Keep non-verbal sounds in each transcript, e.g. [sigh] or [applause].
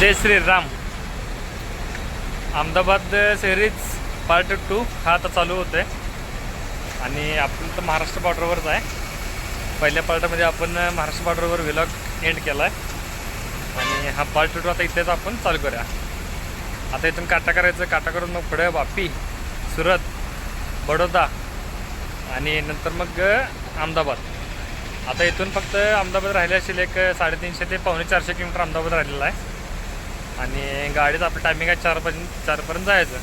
जय Shriram Ahmedabad series part two हा आता चालू होतोय. आणि आपण तर महाराष्ट्र बॉर्डरवरच आहे. पहिल्या पार्टमध्ये आपण महाराष्ट्र बॉर्डरवर विलॉग एंड केला आहे आणि हा पार्ट टू आता इथेच आपण चालू करूया. आता इथून काटा करायचं काटा करून मग पुढे वापी सुरत बडोदा आणि नंतर मग अहमदाबाद. आता इथून फक्त अहमदाबाद राहिले असेल एक साडेतीनशे ते पावणे चारशे किलोमीटर अहमदाबाद राहिलेला आहे. आणि गाडीचं आपलं टायमिंग आहे चारपर्यंत चारपर्यंत जायचं.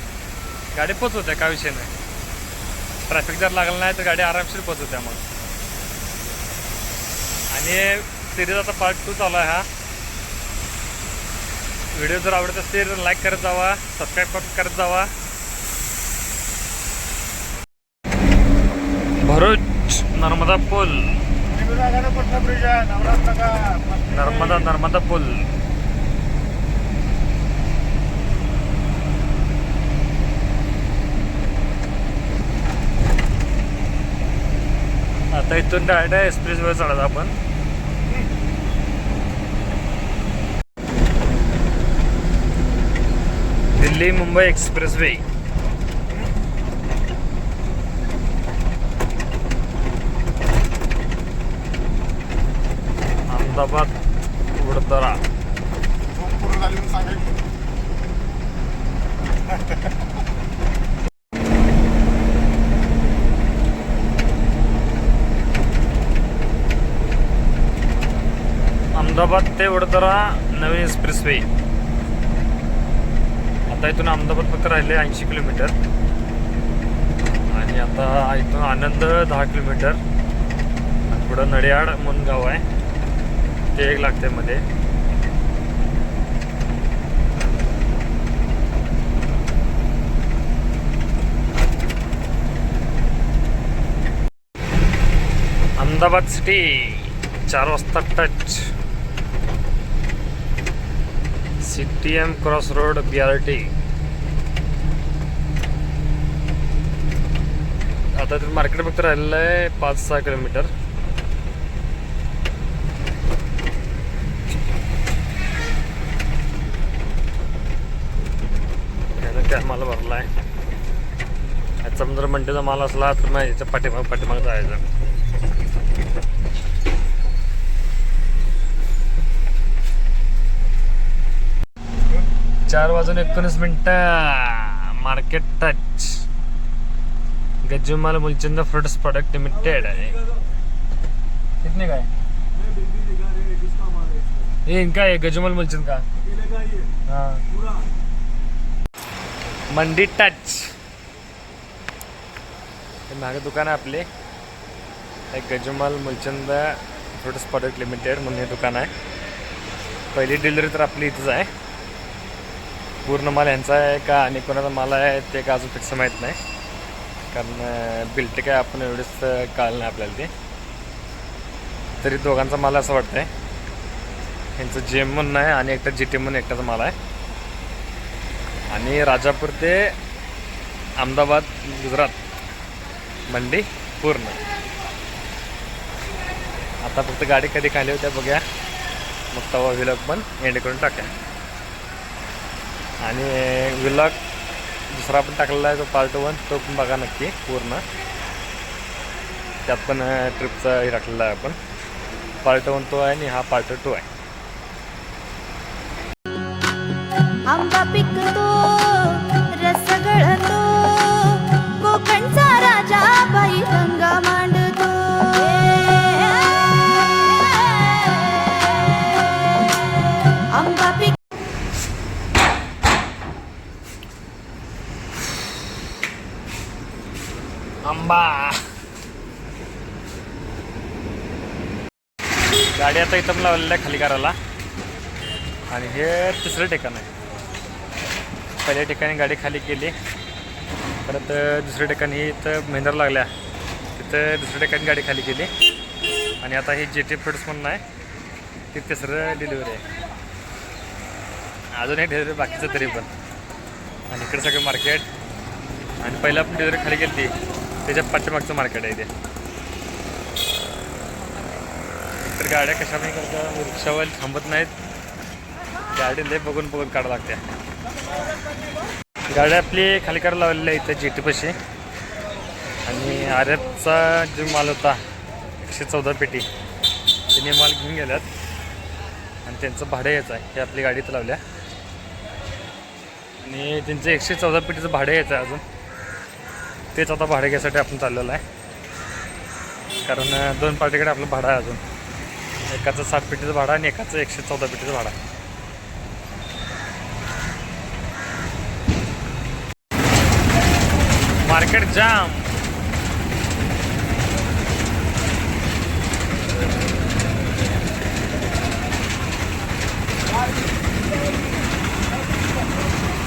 गाडी पोचवत आहे काय विषय नाही. ट्रॅफिक जर लागलं नाही तर गाडी आरामशीर पोचवते मग आणि सिरीज आता पार्ट टू चालू आहे हा. व्हिडिओ जर आवडत असतील तर लाईक करत जावा सबस्क्राईब करत जावा. भरूच नर्मदा पूल. नर्मदा नर्मदा पूल. आता इथून डायडा एक्सप्रेस वे चढत आपण. Delhi Mumbai express way Ahmedabad Vadodara. [laughs] अहमदाबाद ते वडोदरा नवीन एक्सप्रेसवे. आता इथून अहमदाबाद फक्त राहिले ऐंशी किलोमीटर. आणि आता इथून आनंद दहा किलोमीटर. पुढं नडियाड म्हणून गाव आहे. ते एक लागते मध्ये. अहमदाबाद सिटी चार वाजता touch. City M cross road B R T आता ते मार्केट फक्त राहिलेलं आहे पाच सहा किलोमीटर माल भरला आहे? समजा जर मंडीचा माल असला तर मग याच्या पाठीमाग पाठीमाग जायचं. चार वाजून एकोणीस minute. Market touch Gajjumal Mulchand fruits product limited आहे. कितने का है ये इनका है गजुमल मुलचंद का? हाँ. मंडी टच हे मागे दुकान आहे आपले. एक Gajumal Mulchand fruits product limited म्हणून हे दुकान आहे. पहिली डिलिव्हरी तर आपली इथंच आहे. पूर्ण माल यांचा आहे का आणि कोणाचा माल आहे ते का अजून फिक्स माहीत नाही. कारण बिल्ट काय आपण एवढेच कळलं नाही आपल्याला ते. तरी दोघांचा माल असं वाटतं आहे यांचं जेम म्हणून आहे आणि एकटा जी टी म्हणून एकटाचा माल आहे. आणि राजापूर ते अहमदाबाद गुजरात मंडी पूर्ण. आता फक्त गाडी कधी खाली होत्या बघ्या. मग तवा व्हिलॉग पण एंड करून टाक्या. आणि विलॉग दुसरा पण टाकलेला आहे तो पार्ट वन तो पण बघा नक्की पूर्ण. त्यात पण ट्रिपचा हे टाकलेला आहे आपण. पार्ट वन तो आहे आणि हा पार्ट टू आहे. आंबा पिकतो गाडी आता इथं लावलेलं आहे खाली करायला. आणि हे तिसरं ठिकाण आहे. पहिल्या ठिकाणी गाडी खाली केली. परत दुसऱ्या ठिकाणी इथं मेंदर लागल्या. तिथं दुसऱ्या ठिकाणी गाडी खाली केली. आणि आता ही जे टी फ्रुट्स म्हणून आहे. ते तिसरं डिलिव्हरी आहे. अजून एक डिलिव्हरी बाकीचं तरी पण. आणि इकडे सगळं मार्केट आणि पहिला आपण डिलिव्हरी खाली गेली ती. त्याच्या पाठीमागचं मार्केट आहे ते तर गाड्या कशा नाही करता रिक्षावाले थांबत नाहीत. गाडी लय बघून बघून काढा लागते. गाड्या आपली खाली करायला लावलेल्या इथं जी पशी. आणि आर्याचा जो माल होता एकशे चौदा पेटी तिने माल घेऊन गेल्यात. आणि त्यांचं भाडं यायचं आहे हे आपली गाडीत लावल्या. आणि त्यांचं एकशे चौदा पेटीचं भाडं यायचं आहे अजून. तेच आता भाडं घ्यायसाठी आपण चाललेलं आहे. कारण दोन पार्टीकडे आपलं भाडं आहे अजून. एकाचं साठ पेटीचं भाडं आणि एकाचं एकशे चौदा पेटीचं भाडं मार्केट जाम.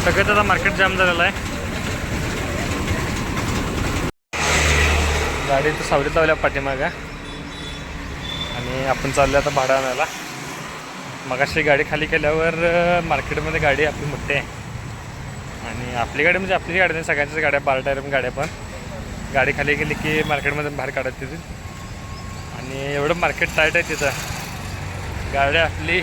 सगळं आता मार्केट जाम झालेलं आहे. गाडी तर सावलीत लावल्या पाठीमागा. आणि आपण चाललो आता भाडं आणायला. मगाशी गाडी खाली केल्यावर मार्केटमध्ये गाडी आपली मोठी आहे. आणि आपली गाडी म्हणजे आपली गाडी नाही सगळ्यांच्याच गाड्या बारा टायर गाड्या पण. गाडी खाली गेली की मार्केटमध्ये बाहेर काढत तिथे आणि एवढं मार्केट टाईट आहे तिथं. गाडी आपली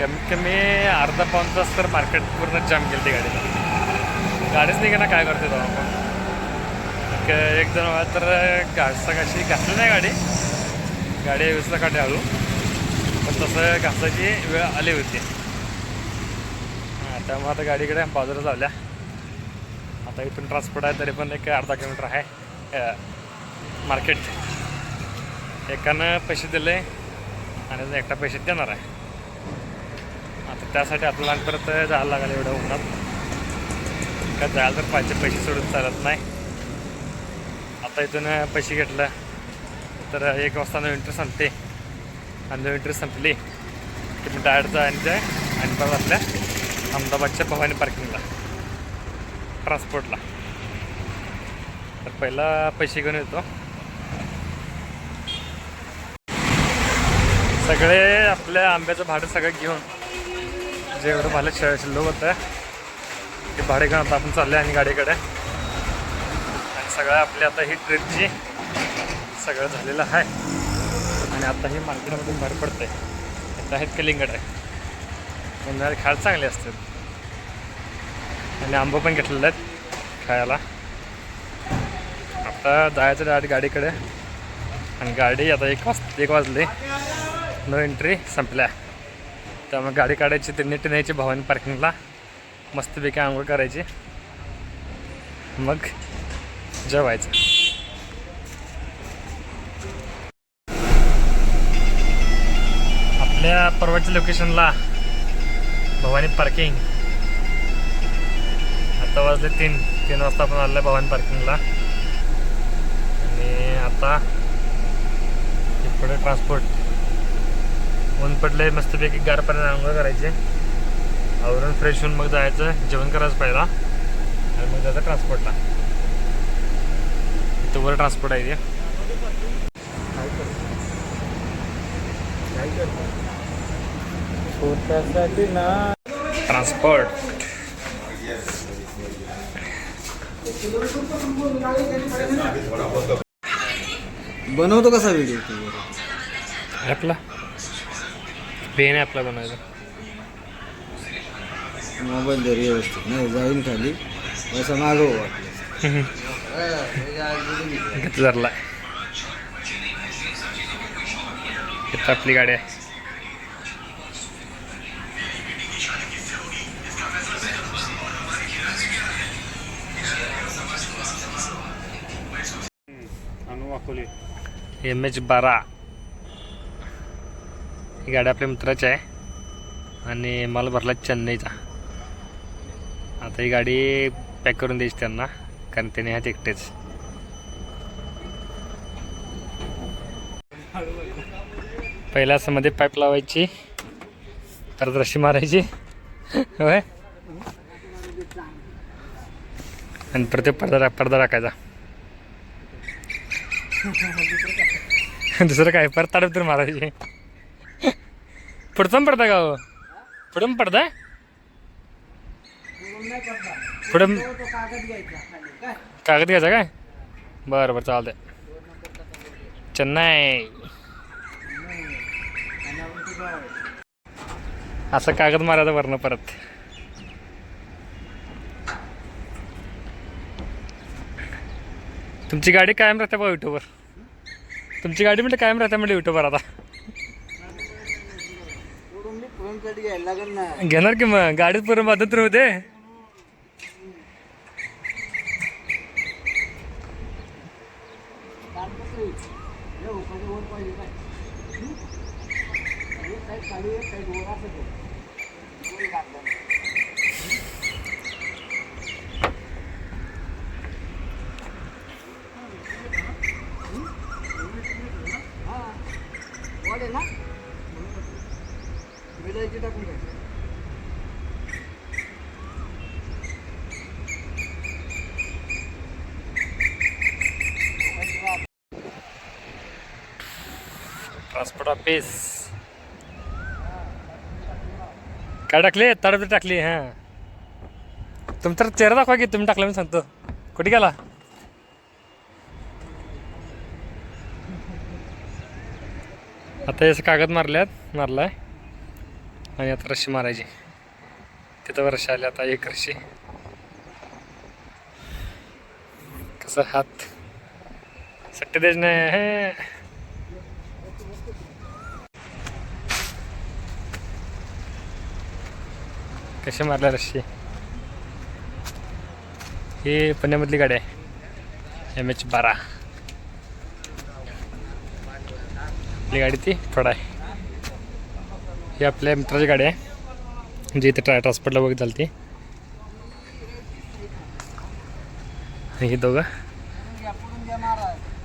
कमीत कमी अर्धा पाऊन तास तर मार्केट पूर्ण जाम गेली ती गाडीला गाडीच नाही ना काय करते तेव्हा आपण? एक एक तर घासा घाशी घासली नाही गाडी. गाडी व्यवस्था काढली हळू पण तसं घासाची वेळ आली होती. हां त्यामुळे आता गाडीकडे बाजूला चालल्या. आता इथून ट्रान्सपोर्ट आहे तरी पण एक अर्धा किलोमीटर आहे मार्केट एकानं पैसे दिले आणि एकटा पैसे देणार आहे. आता त्यासाठी आपल्याला परत जायला लागेल एवढं उन्हात. का जायला तर पाहिजे पैसे सोडून चालत नाही. आता इथून पैसे घेतलं. तर एक वाजता नवीन इंटर संपते. आणि नवीन ट्रेस संपली की मी डायडचा आणि आहे आणि परत आपल्या अहमदाबादच्या भवानी पार्किंगला ट्रान्सपोर्टला तर पहिला पैसे घेऊन येतो. सगळे आपल्या आंब्याचं भाडं सगळं घेऊन जे एवढं भालं श शिल्लक होतं ते भाडे घेऊन आता आपण चालले आणि गाडीकडे. आणि सगळं आपल्या आता ही ट्रिपची सगळं झालेलं आहे. आणि आता ही मार्केटमधून बाहेर पडते आता आहेत कलिंगड आहे उन्हाळ्यात खायला चांगले असतात आणि आंबं पण घेतलेले आहेत खायला. आता जायचं डायरेक्ट गाडीकडे. आणि गाडी आता एक वाज एक वाजली. नो एंट्री संपल्या. त्यामुळे गाडी काढायची ते नीट न्यायची भवानी पार्किंगला मस्तपैकी आंघोळ करायची. मग जेवायचं. आपल्या परवाच्या लोकेशनला भवानी पार्किंग आता वाजले तीन तीन वाजता आपण आलो भवानी पार्किंगला आणि आता इकडे ट्रान्सपोर्ट ऊन पडले मस्तपैकी गार आंघोळ करायचे. आवरून फ्रेश होऊन मग जायचं जेवण करायचं पहिला. आणि मग जायचं ट्रान्सपोर्टला इथं वर ट्रान्सपोर्ट आहे ते. ट्रान्सपोर्ट बनवतो कसा व्हिडिओ तू ॲपला पेन ॲपला बनवायचं. मोबाईल दर व्यवस्थित. नाही जाईन खाली. पैसा मागव वाटलं. [laughs] धरला. आपली गाडी आहे. एम एच बारा. ही गाडी आपल्या मित्राची आहे. आणि मला भरला चेन्नईचा. आता ही गाडी पॅक करून द्यायची त्यांना कारण त्याने आहेत एकटेच. पहिला असं मध्ये पाईप लावायची. परत रशी मारायची. होय? आणि परत ते पडदा पडदा टाकायचा. [laughs] दुसरं काय? परत ताडप तर मारायची. पुढचा पण का हो? पुढं पडता पुढं कागद घ्यायचा काय? बरं बरं चालतंय. चेन्नई. असं कागद मारायचं वरनं परत. तुमची गाडी कायम राहते बा युट्यूबवर. तुमची गाडी म्हणजे कायम राहते म्हणजे युट्यूबर आता. घेणार की मग? गाडीत पूर्ण मदत राहू दे ट्रान्सपोर्ट ऑफिस काय टाकले? तडप टाकली हां. तुमचा चेहरा दाखवा की तुम्ही टाकला मी सांगतो. कुठे गेला? आता याचं कागद मारल्यात मारलाय. आणि आता रशी मारायची. तिथं वर्ष आली आता एक रशी कसं हात? सट्टे देश नाही कशी मारल्या रशी ही पुण्यामधली गाडी आहे. एम एच बारा. आपली गाडी ती फड आहे. ही आपल्या मित्राची गाडी आहे. जी इथे ट्राय ट्रान्सपोर्टला बघत झाली ती ही दोघं.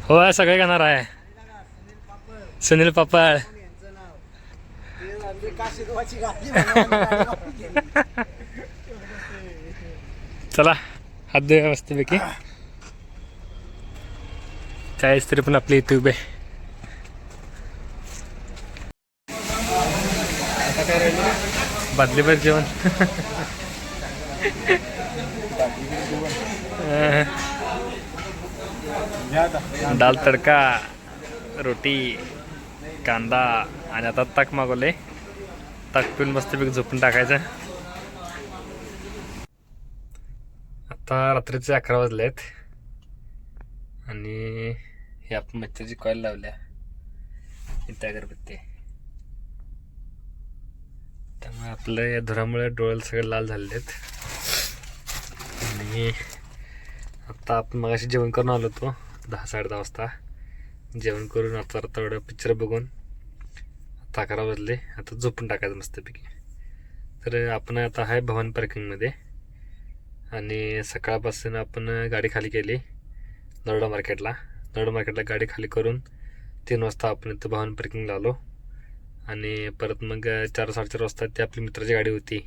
हो सगळे गाणार आहे. सुनील पापड. [laughs] चला हात धुया मस्तपैकी. चाळीस तरी पण आपली इथे उभे. बादलीभर जेवण. दाल तडका रोटी कांदा आणि आता ताक मागवले ताक पिऊन मस्तपैकी झोपून टाकायचं. आता रात्रीचे अकरा वाजले आहेत आणि हे आपण मच्छरची कॉल लावल्या. इथे अगरबत्ती त्यामुळे आपलं या धुरामुळे डोळे सगळे लाल झालेले आहेत आणि आता आपण मगाशी जेवण करून आलो होतो दहा साडे दहा वाजता. जेवण करून आता थोडं पिक्चर बघून आता अकरा वाजले. आता झोपून टाकायचं मस्तपैकी. तर आपण आता आहे भवन पार्किंगमध्ये आणि सकाळपासून आपण गाडी खाली केली नरोडा मार्केटला नरोडा मार्केटला गाडी खाली करून तीन वाजता आपण इथं भवन पार्किंगला आलो. आणि परत मग चार साडेचार वाजता ती आपली मित्राची गाडी होती.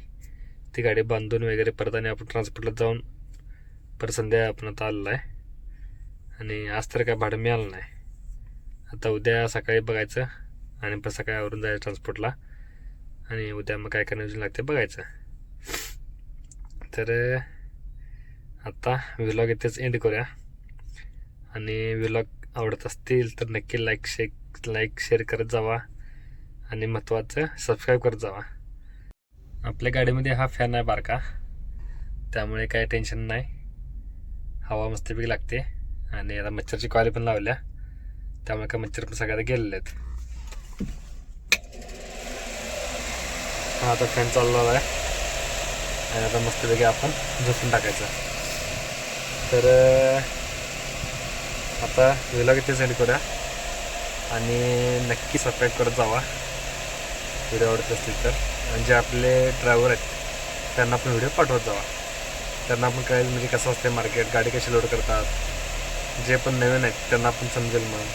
ती गाडी बांधून वगैरे परत आणि आपण ट्रान्सपोर्टला जाऊन परत संध्या आपण आता आलेला आहे. आणि आज तर काय भाडं मिळालं नाही. आता उद्या सकाळी बघायचं आणि पण सकाळी आवरून जायचं ट्रान्सपोर्टला आणि उद्या मग काय करण्याची लागते बघायचं. तर आता व्लॉग इथेच एंड करूया. आणि व्लॉग आवडत असतील तर नक्की लाईक शेक लाईक शेअर करत जावा. आणि महत्त्वाचं सबस्क्राईब करत जावा. आपल्या गाडीमध्ये हा फॅन आहे बारका. त्यामुळे काही टेन्शन नाही. हवा मस्तपैकी लागते. आणि आता मच्छरची कॉली पण लावल्या. त्यामुळे काय मच्छर पण सगळ्यात गेलेले आहेत. हा आता फॅन चाललेला आहे. आणि आता मस्तपैकी आपण झोपून टाकायचं. तर आता व्हिलॉग किती सेंड करूया. आणि नक्की सबस्क्राईब करत जावा. व्हिडिओ आवडत असतील तर. आणि जे आपले ड्रायव्हर आहेत त्यांना पण व्हिडिओ पाठवत जावा. त्यांना पण कळेल म्हणजे कसं असते मार्केट गाडी कशी लोड करतात. जे पण नवीन आहेत त्यांना पण समजेल म्हणून.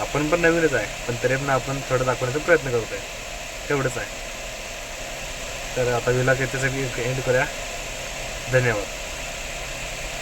आपण पण नवीनच आहे पण तरी पण आपण थोडं दाखवण्याचा प्रयत्न करतो आहे तेवढंच आहे. तर आता विला इथे सगळी एंड करूया. धन्यवाद.